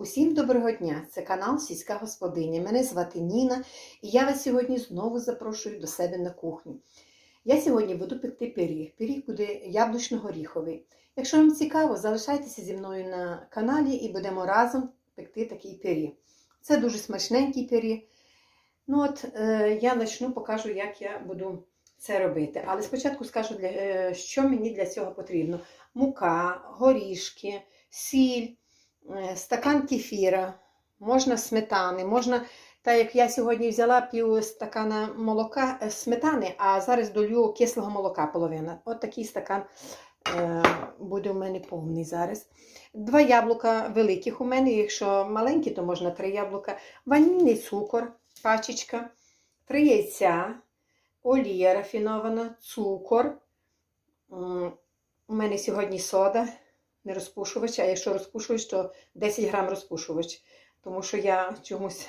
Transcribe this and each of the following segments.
Усім доброго дня! Це канал Сільська Господиня. Мене звати Ніна, і я вас сьогодні знову запрошую до себе на кухню. Я сьогодні буду пекти пиріг. Пиріг буде яблучно-горіховий. Якщо вам цікаво, залишайтеся зі мною на каналі і будемо разом пекти такий пиріг. Це дуже смачненький пиріг. Ну от е, я почну, покажу, як я буду це робити. Але спочатку скажу, для, е, що мені для цього потрібно: мука, горішки, сіль, стакан кефіра, можна сметани, можна, так як я сьогодні взяла пів стакана молока е, сметани, а зараз долю кислого молока половина. От такий стакан е, буде у мене повний зараз. Два яблука великих у мене, якщо маленькі, то можна три яблука, ванільний цукор, пачечка, три яйця, олія рафінована, цукор. У мене сьогодні сода, не розпушувач, а якщо розпушувач, то 10 грам розпушувач, тому що я чомусь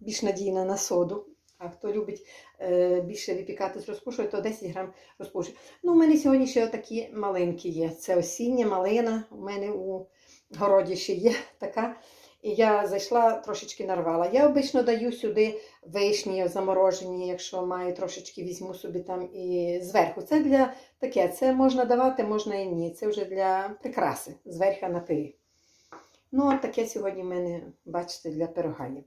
більш надійна на соду. А хто любить е, більше випікати з розпушувача, то 10 грам розпушувач. Ну, у мене сьогодні ще такі маленькі є. Це осіння малина. У мене у городі ще є така. І я зайшла, трошечки нарвала. Я обично даю сюди вишні заморожені, якщо маю трошечки, візьму собі там і зверху. Це для таке, це можна давати, можна і ні. Це вже для прикраси, зверху на пиріг. Ну, от таке сьогодні в мене, бачите, для пирога є.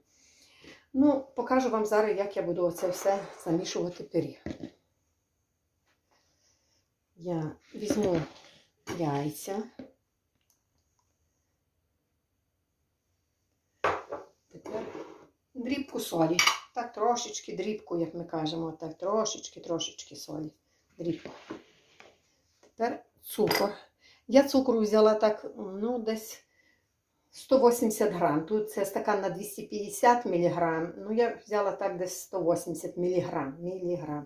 Ну, покажу вам зараз, як я буду оце все замішувати пиріг. Я візьму яйця. Тепер дрібку солі. Так трошечки дрібку, як ми кажемо, так трошечки, трошечки солі. Дрібку. Тепер цукор. Я цукру взяла так, ну, десь 180 грам. Тут це стакан на 250 мг. Ну, я взяла так десь 180 мг. міліграм.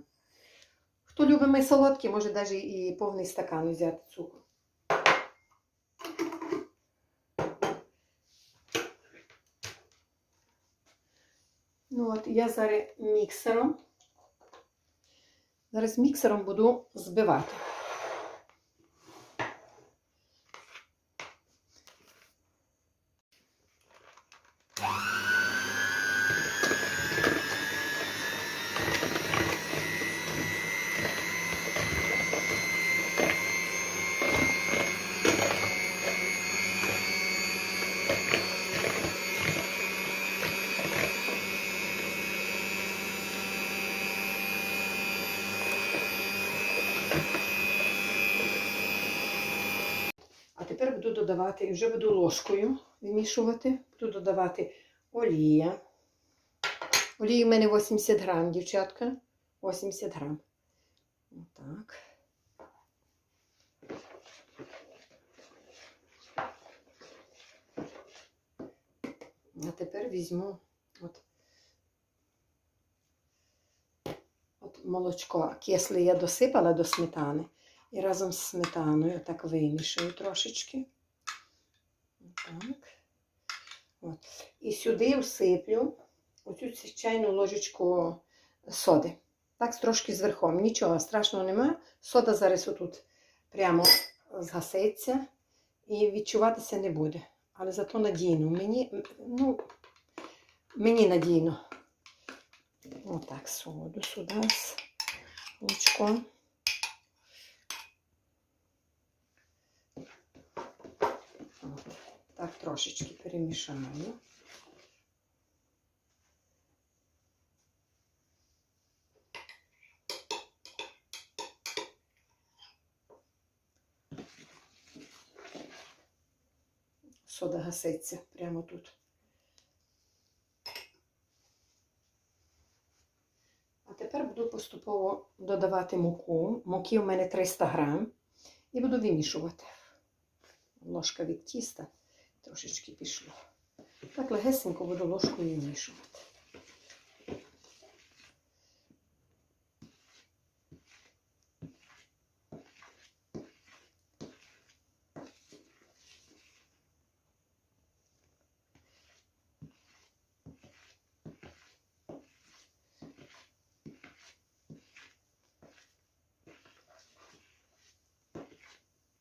Хто любить мій солодкий, може навіть і повний стакан взяти цукру. Ну от, я зараз міксером. Зараз міксером буду збивати. А тепер буду додавати, і вже буду ложкою вимішувати. Буду додавати олія. Олії в мене 80 грам, дівчатка. 80 грам. Отак. А тепер візьму от, от молочко кисле я досипала до сметани. І разом з сметаною так вимішую трошечки. Так. От. І сюди всиплю оцю чайну ложечку соди. Так, трошки зверхом. Нічого страшного немає. Сода зараз отут прямо згаситься і відчуватися не буде. Але зато надійно. Мені, ну, мені надійно. Отак, соду сюди з лучком. От, Так, трошечки перемішаю. Сода гаситься прямо тут. А тепер буду поступово додавати муку. Муки у мене 300 грам. І буду вимішувати ложка від тіста трошечки пішло. Так легесенько буду ложкою вмішувати.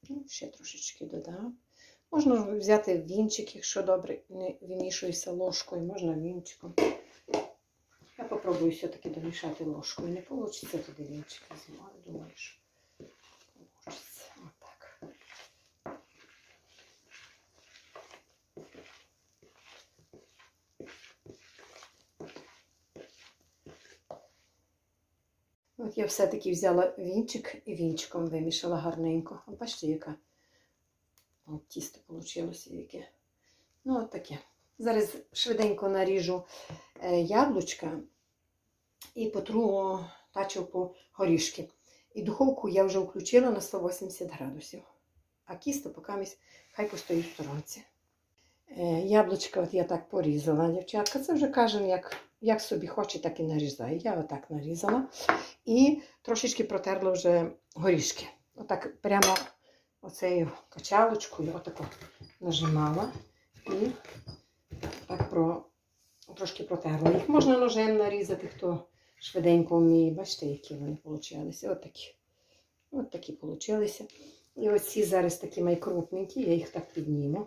Ну, Ще трошечки додам. Можна взяти вінчик, якщо добре не вимішується ложкою, можна вінчиком. Я попробую все-таки домішати ложкою. Не вийде туди вінчик візьму, але думаю, що вийде. Отак. От я все-таки взяла вінчик і вінчиком вимішала гарненько. Бачите, яка от тісто вийшло яке. Ну, от таке. Зараз швиденько наріжу е, яблучка і потру по горішки. І духовку я вже включила на 180 градусів. А кісто поки хай постоїть в сторонці. Е, Яблучка от я так порізала, дівчатка. Це вже кожен, як, як собі хоче, так і нарізає. Я отак нарізала. І трошечки протерла вже горішки. Отак прямо оцею качалочкою отако нажимала і так про, трошки протерла. Їх можна ножем нарізати, хто швиденько вміє. Бачите, які вони получалися. От такі. От такі получилися. І оці зараз такі майкрупненькі, я їх так підніму.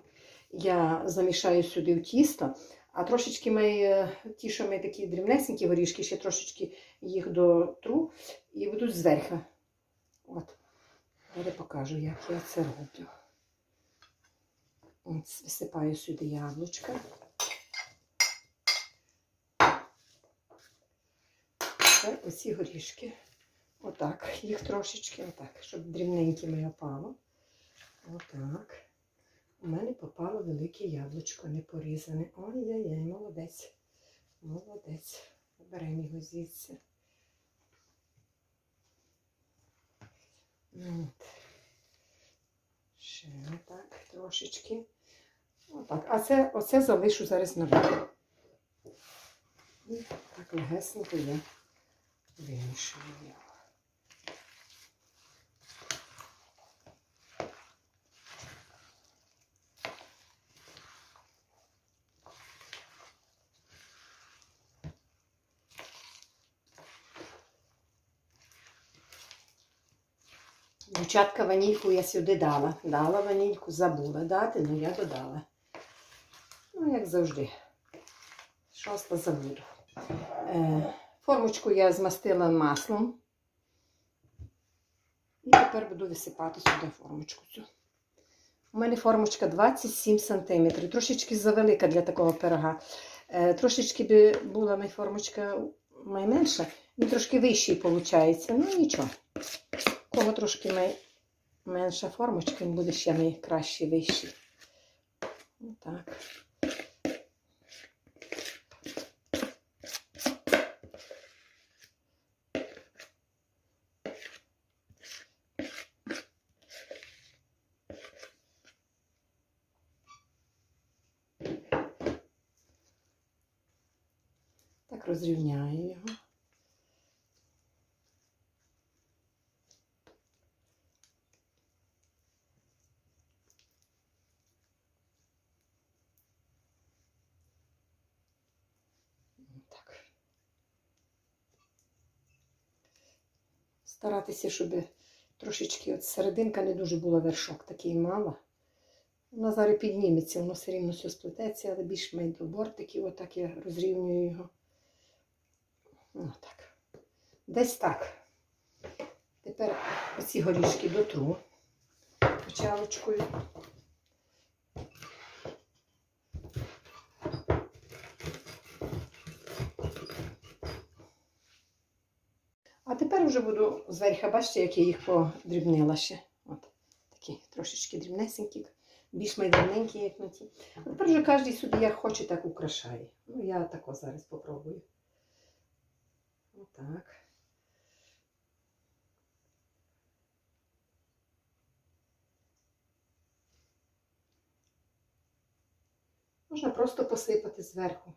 Я замішаю сюди в тісто, а трошечки е, ті, що ми такі дрібнесенькі горішки, ще трошечки їх дотру і будуть зверху. От. Зараз покажу, як я це роблю. Висипаю сюди яблучка. Тепер оці горішки. Отак. Їх трошечки, отак, щоб дрібненькими опало. Отак. У мене попало велике яблучко не порізане. Ой-яй-яй, молодець. Молодець. Беремо його звідси. От. Ще так, трошечки. Отак. А це, оце залишу зараз на. І так легесенько я вимішую Дівчатка, ванільку я сюди дала. Дала ванільку, забула дати, але я додала. Ну, як завжди. Шоста забуду. Е, формочку я змастила маслом. І тепер буду висипати сюди формочку цю. У мене формочка 27 см. Трошечки завелика для такого пирога. Е, трошечки би була моя формочка найменша, він трошки вищий виходить. Ну нічого. Кого трошки май- менша формочка, він буде ще найкращий вищий. Отак. Так розрівняю його. Так. Старатися, щоб трошечки от серединка не дуже була вершок, такий мало. Вона зараз підніметься, воно все рівно все сплететься, але більш має до бортиків, отак я розрівнюю його. Отак. Десь так. Тепер оці горішки дотру почалочкою. А тепер вже буду зверху, бачите, як я їх подрібнила ще. От такі трошечки дрібнесенькі, більш майданенькі, як на ті. Тепер вже кожен собі як хоче, так украшає. Ну, я тако зараз попробую. Отак. Можна просто посипати зверху.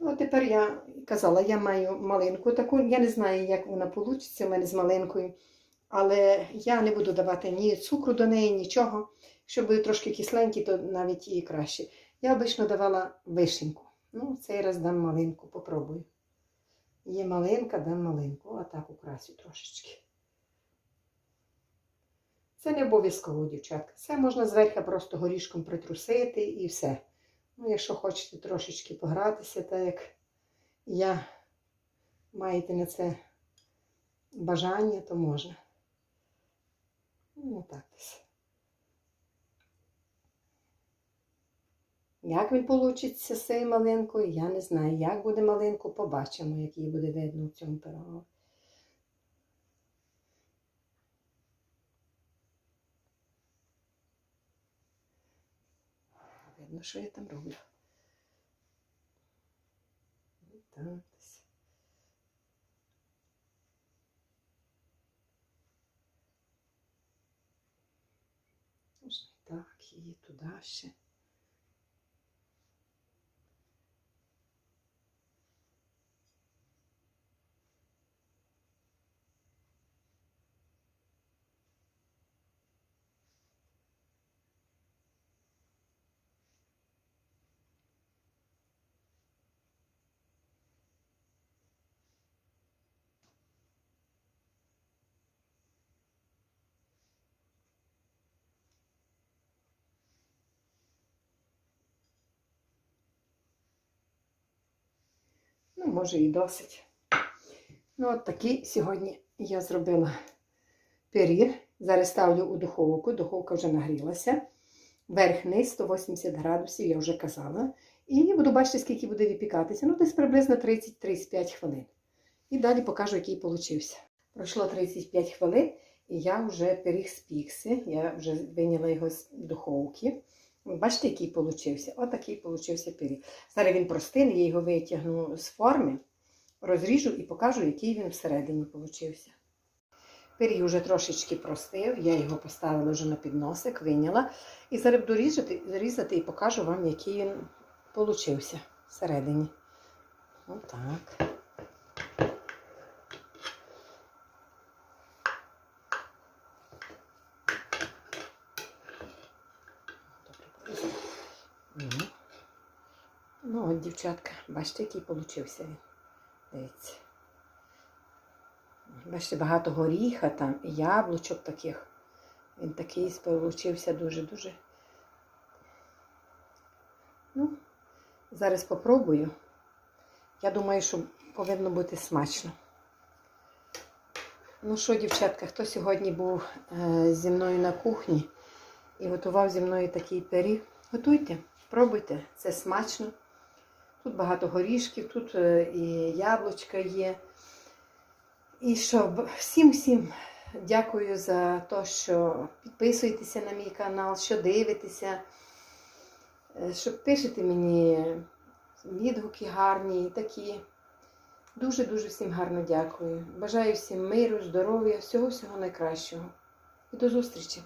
Ну, тепер я казала, я маю малинку таку. Я не знаю, як вона вийде в мене з малинкою. Але я не буду давати ні цукру до неї, нічого. Якщо буде трошки кисленький, то навіть і краще. Я обично давала вишеньку. Ну, цей раз дам малинку, попробую. Є малинка, дам малинку. А так украсю трошечки. Це не обов'язково, дівчатка. Це можна зверху просто горішком притрусити і все. Ну, якщо хочете трошечки погратися, так як я маєте на це бажання, то можна. Ну, так десь. Як він вийде з цією малинкою, я не знаю. Як буде малинку, побачимо, як її буде видно в цьому пирогові. Видно, що я там роблю. Так. Можна і так, і туди ще. Може і досить. Ну, от такий сьогодні я зробила пиріг. Зараз ставлю у духовку. Духовка вже нагрілася. Верх-низ 180 градусів, я вже казала. І буду бачити, скільки буде випікатися. Ну, десь приблизно 30-35 хвилин. І далі покажу, який получився. Пройшло 35 хвилин, і я вже пиріг спікся. Я вже виняла його з духовки. Бачите, який получився? Отакий получився пиріг. Зараз він простий, я його витягну з форми, розріжу і покажу, який він всередині получився. Пиріг вже трошечки простив, я його поставила вже на підносик, виняла. І зараз буду різати, різати і покажу вам, який він получився всередині. Отак. Ну, ну от, дівчатка, бачите, який получився він. Дивіться. Бачите, багато горіха там, і яблучок таких. Він такий получився дуже-дуже. Ну, зараз попробую. Я думаю, що повинно бути смачно. Ну що, дівчатка, хто сьогодні був е, зі мною на кухні і готував зі мною такий пиріг, готуйте, пробуйте, це смачно. Тут багато горішків, тут е, і яблучка є. І що, всім-всім дякую за те, що підписуєтеся на мій канал, що дивитеся, е, що пишете мені відгуки гарні, і такі. Дуже-дуже всім гарно дякую. Бажаю всім миру, здоров'я, всього-всього найкращого. І до зустрічі!